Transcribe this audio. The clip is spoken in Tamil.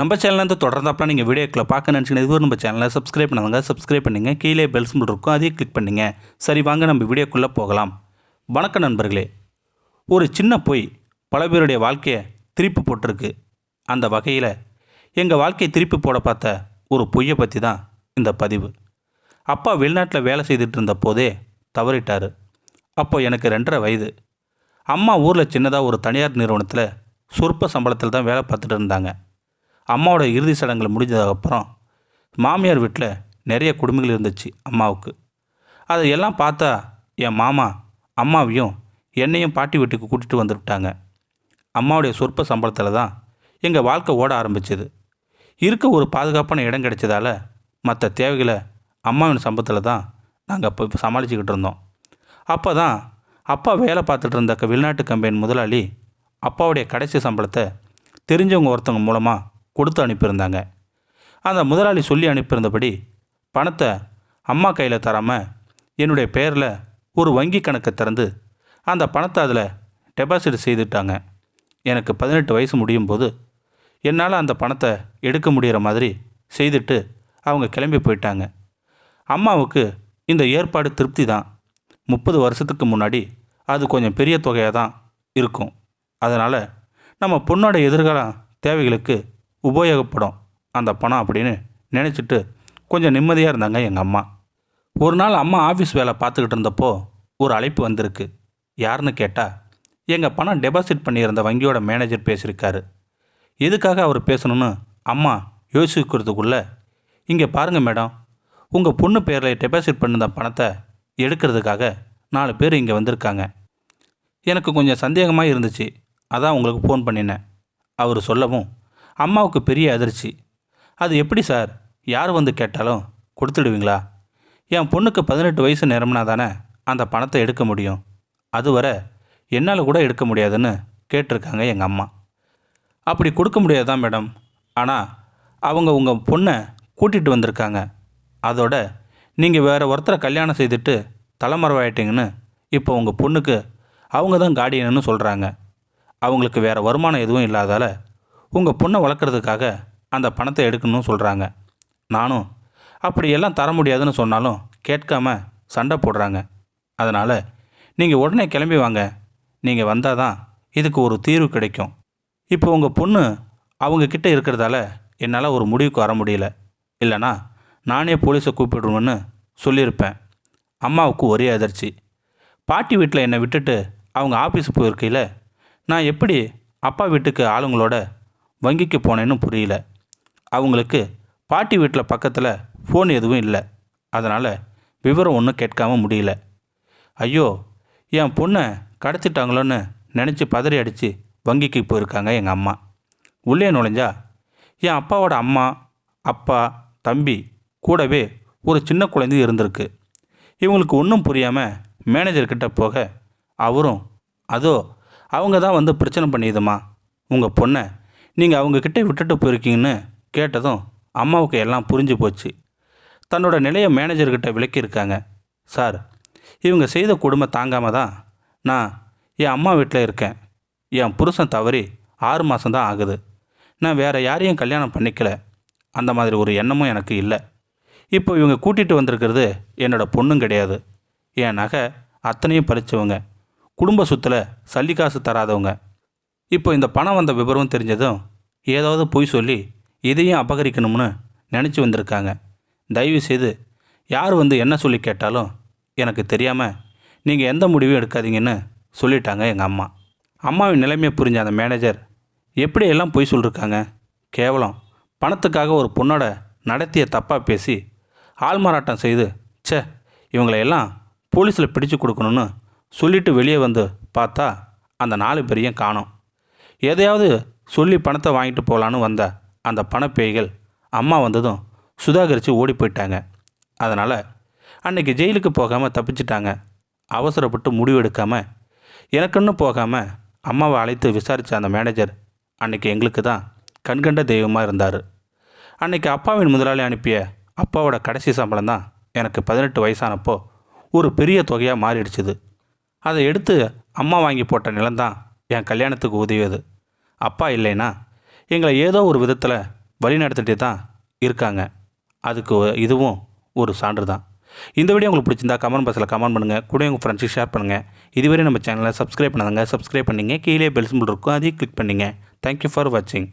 நம்ம சேனலேருந்து தொடர்ந்தாப்பலாம் நீங்கள் வீடியோக்கில் பார்க்க நினச்சிங்கன்னா இதுவரை நம்ம சேனலை சப்ஸ்கிரைப் பண்ணுவாங்க சப்ஸ்கிரைப் பண்ணுங்கள் கீழே பெல்ஸ் சிம்பிள் இருக்கும் அதையும் கிளிக் பண்ணுங்க. சரி வாங்க நம்ம வீடியோக்குள்ளே போகலாம். வணக்கம் நண்பர்களே. ஒரு சின்ன பொய் பல பேருடைய வாழ்க்கையை திருப்பி போட்டிருக்கு. அந்த வகையில் எங்கள் வாழ்க்கையை திருப்பி போட பார்த்த ஒரு பொய்யை பற்றி தான் இந்த பதிவு. அப்பா வெளிநாட்டில் வேலை செய்துட்டு இருந்த போதே தவறிட்டார். அப்போ எனக்கு ரெண்டரை வயது. அம்மா ஊரில் சின்னதாக ஒரு தனியார் நிறுவனத்தில் சொற்ப சம்பளத்தில் தான் வேலை பார்த்துட்டு இருந்தாங்க. அம்மாவோட இறுதி சடங்குகள் முடிஞ்சதுக்கப்புறம் மாமியார் வீட்டில் நிறைய குடும்பங்கள் இருந்துச்சு அம்மாவுக்கு. அதை எல்லாம் பார்த்தா என் மாமா அம்மாவையும் என்னையும் பாட்டி வீட்டுக்கு கூட்டிகிட்டு வந்துவிட்டாங்க. அம்மாவுடைய சொற்ப சம்பளத்தில் தான் எங்கள் வாழ்க்கை ஓட ஆரம்பிச்சது. இருக்க ஒரு பாதுகாப்பான இடம் கிடைச்சதால மற்ற தேவைகளை அம்மாவின் சம்பளத்தில் தான் நாங்கள் இப்போ சமாளிச்சுக்கிட்டு இருந்தோம். அப்போ தான் அப்பா வேலை பார்த்துட்டு இருந்த க- வெளிநாட்டு கம்பெனி முதலாளி அப்பாவுடைய கடைசி சம்பளத்தை தெரிஞ்சவங்க ஒருத்தவங்க மூலமாக கொடுத்து அனுப்பியிருந்தாங்க. அந்த முதலாளி சொல்லி அனுப்பியிருந்தபடி பணத்தை அம்மா கையில் தராமல் என்னுடைய பேரில் ஒரு வங்கி கணக்கை திறந்து அந்த பணத்தை அதில் டெபாசிட் செய்துட்டாங்க. எனக்கு பதினெட்டு வயசு முடியும் போது என்னால் அந்த பணத்தை எடுக்க முடிகிற மாதிரி செய்துட்டு அவங்க கிளம்பி போயிட்டாங்க. அம்மாவுக்கு இந்த ஏற்பாடு திருப்தி தான். முப்பது வருஷத்துக்கு முன்னாடி அது கொஞ்சம் பெரிய தொகையாக தான் இருக்கும். அதனால் நம்ம பொண்ணோட எதிர்கால தேவைகளுக்கு உபயோகப்படும் அந்த பணம் அப்படின்னு நினச்சிட்டு கொஞ்சம் நிம்மதியாக இருந்தாங்க எங்கள் அம்மா. ஒரு நாள் அம்மா ஆஃபீஸ் வேலை பார்த்துக்கிட்டு இருந்தப்போ ஒரு அழைப்பு வந்திருக்கு. யாருன்னு கேட்டால் எங்கள் பணம் டெபாசிட் பண்ணியிருந்த வங்கியோட மேனேஜர் பேசியிருக்காரு. எதுக்காக அவர் பேசணும்னு அம்மா யோசிக்கிறதுக்குள்ளே இங்கே பாருங்கள் மேடம் உங்கள் பொண்ணு பேரில் டெபாசிட் பண்ணிருந்த பணத்தை எடுக்கிறதுக்காக நாலு பேர் இங்கே வந்திருக்காங்க. எனக்கு கொஞ்சம் சந்தேகமாக இருந்துச்சு. அதான் உங்களுக்கு ஃபோன் பண்ணினேன். அவர் சொல்லவும் அம்மாவுக்கு பெரிய அதிர்ச்சி. அது எப்படி சார்? யார் வந்து கேட்டாலும் கொடுத்துடுவீங்களா? என் பொண்ணுக்கு பதினெட்டு வயசு நிரம்பினா தானே அந்த பணத்தை எடுக்க முடியும். அதுவரை என்னால் கூட எடுக்க முடியாதுன்னு கேட்டிருக்காங்க எங்கள் அம்மா. அப்படி கொடுக்க முடியாதான் மேடம்? ஆனால் அவங்க உங்கள் பொண்ணை கூட்டிகிட்டு வந்திருக்காங்க. அதோட நீங்கள் வேறு ஒருத்தரை கல்யாணம் செய்துட்டு தலைமறைவாயிட்டீங்கன்னு இப்போ உங்கள் பொண்ணுக்கு அவங்க தான் கார்டியன்னு சொல்கிறாங்க அவங்களுக்கு வேறு வருமானம் எதுவும் இல்லாதால் உங்கள் பொண்ணை வளர்க்குறதுக்காக அந்த பணத்தை எடுக்கணும்னு சொல்கிறாங்க நானும் அப்படியெல்லாம் தர முடியாதுன்னு சொன்னாலும் கேட்காம சண்டை போடுறாங்க. அதனால் நீங்கள் உடனே கிளம்பி வாங்க. நீங்கள் வந்தால் தான் இதுக்கு ஒரு தீர்வு கிடைக்கும். இப்போ உங்கள் பொண்ணு அவங்க கிட்ட இருக்கிறதால என்னால் ஒரு முடிவுக்கு வர முடியல. இல்லைனா நானே போலீஸை கூப்பிடுவேன்னு சொல்லியிருப்பேன். அம்மாவுக்கு ஒரே அதிர்ச்சி. பாட்டி வீட்டில் என்னை விட்டுட்டு அவங்க ஆஃபீஸ் போயிருக்கையில் நான் எப்படி அப்பா வீட்டுக்கு ஆளுங்களோட வங்கிக்கு போனேன்னு புரியல. அவங்களுக்கு பாட்டி வீட்டில் பக்கத்தில் ஃபோன் எதுவும் இல்லை. அதனால் விவரம் ஒன்றும் கேட்காம முடியல. ஐயோ என் பொண்ணை கடத்திட்டாங்களோன்னு நினச்சி பதறி அடித்து வங்கிக்கு போயிருக்காங்க எங்கள் அம்மா. உள்ளே நுழைஞ்சா என் அப்பாவோட அம்மா அப்பா தம்பி கூடவே ஒரு சின்ன குழந்தை இருந்திருக்கு. இவங்களுக்கு ஒன்றும் புரியாமல் மேனேஜர்கிட்ட போக அவரும் அதோ அவங்க தான் வந்து பிரச்சனை பண்ணியதுமா? உங்கள் பொண்ணை நீங்கள் அவங்கக்கிட்ட விட்டுட்டு போயிருக்கீங்கன்னு கேட்டதும் அம்மாவுக்கு எல்லாம் புரிஞ்சு போச்சு. தன்னோட நிலையை மேனேஜர்கிட்ட விளக்கியிருக்காங்க. சார் இவங்க செய்த கொடுமை தாங்காம தான் நான் என் அம்மா வீட்டில் இருக்கேன். என் புருஷன் தவறி ஆறு மாதம்தான் ஆகுது. நான் வேறு யாரையும் கல்யாணம் பண்ணிக்கல. அந்த மாதிரி ஒரு எண்ணமும் எனக்கு இல்லை. இப்போ இவங்க கூட்டிகிட்டு வந்திருக்கிறது என்னோட பொண்ணும் கிடையாது. என் நகை அத்தனையும் பறித்தவங்க குடும்ப சொத்தில் சல்லி காசு தராதவங்க. இப்போ இந்த பணம் வந்த விவரம் தெரிஞ்சதும் ஏதாவது பொய் சொல்லி இதையும் அபகரிக்கணும்னு நினச்சி வந்திருக்காங்க. தயவு செய்து யார் வந்து என்ன சொல்லி கேட்டாலும் எனக்கு தெரியாமல் நீங்கள் எந்த முடிவும் எடுக்காதீங்கன்னு சொல்லிட்டாங்க எங்கள் அம்மா. அம்மாவின் நிலைமையை புரிஞ்ச அந்த மேனேஜர் எப்படி எல்லாம் பொய் சொல்லிருக்காங்க? கேவலம். பணத்துக்காக ஒரு பொண்ணோட நடத்திய தப்பாக பேசி ஆள்மாறாட்டம் செய்து ச்சே இவங்களை எல்லாம் போலீஸில் பிடிச்சு கொடுக்கணும்னு சொல்லிட்டு வெளியே வந்து பார்த்தா அந்த நாலு பேரையும் காணோம். எதையாவது சொல்லி பணத்தை வாங்கிட்டு போகலான்னு வந்த அந்த பணப்பேய்கள் அம்மா வந்ததும் சுதாகரித்து ஓடி போயிட்டாங்க. அதனால் அன்னைக்கு ஜெயிலுக்கு போகாமல் தப்பிச்சிட்டாங்க. அவசரப்பட்டு முடிவெடுக்காமல் எனக்குன்னு போகாமல் அம்மாவை அழைத்து விசாரித்த அந்த மேனேஜர் அன்றைக்கி எங்களுக்கு தான் கண்கண்ட தெய்வமாக இருந்தார். அன்றைக்கி அப்பாவின் முதலாளி அனுப்பிய அப்பாவோட கடைசி சம்பளம் தான் எனக்கு பதினெட்டு வயசானப்போ ஒரு பெரிய தொகையாக மாறிடுச்சுது. அதை எடுத்து அம்மா வாங்கி போட்ட நிலம்தான் என் கல்யாணத்துக்கு உதவியது அப்பா இல்லைன்னா எங்களை ஏதோ ஒரு விதத்தில் வழி நடத்திட்டே தான் இருக்காங்க. அதுக்கு இதுவும் ஒரு சான்று தான். இந்த வீடியோ உங்களுக்கு பிடிச்சிருந்தா கமெண்ட் பாக்ஸில் கமெண்ட் பண்ணுங்கள் கூட உங்கள் ஃப்ரெண்ட்ஸுக்கு ஷேர் பண்ணுங்கள் இதுவரை நம்ம சேனலை சப்ஸ்கிரைப் பண்ணாதங்க சப்ஸ்கிரைப் பண்ணிங்க. கீழே பெல் சிம்பிள் இருக்கும். அதையும் கிளிக் பண்ணிங்க. தேங்க்யூ ஃபார் வாட்சிங்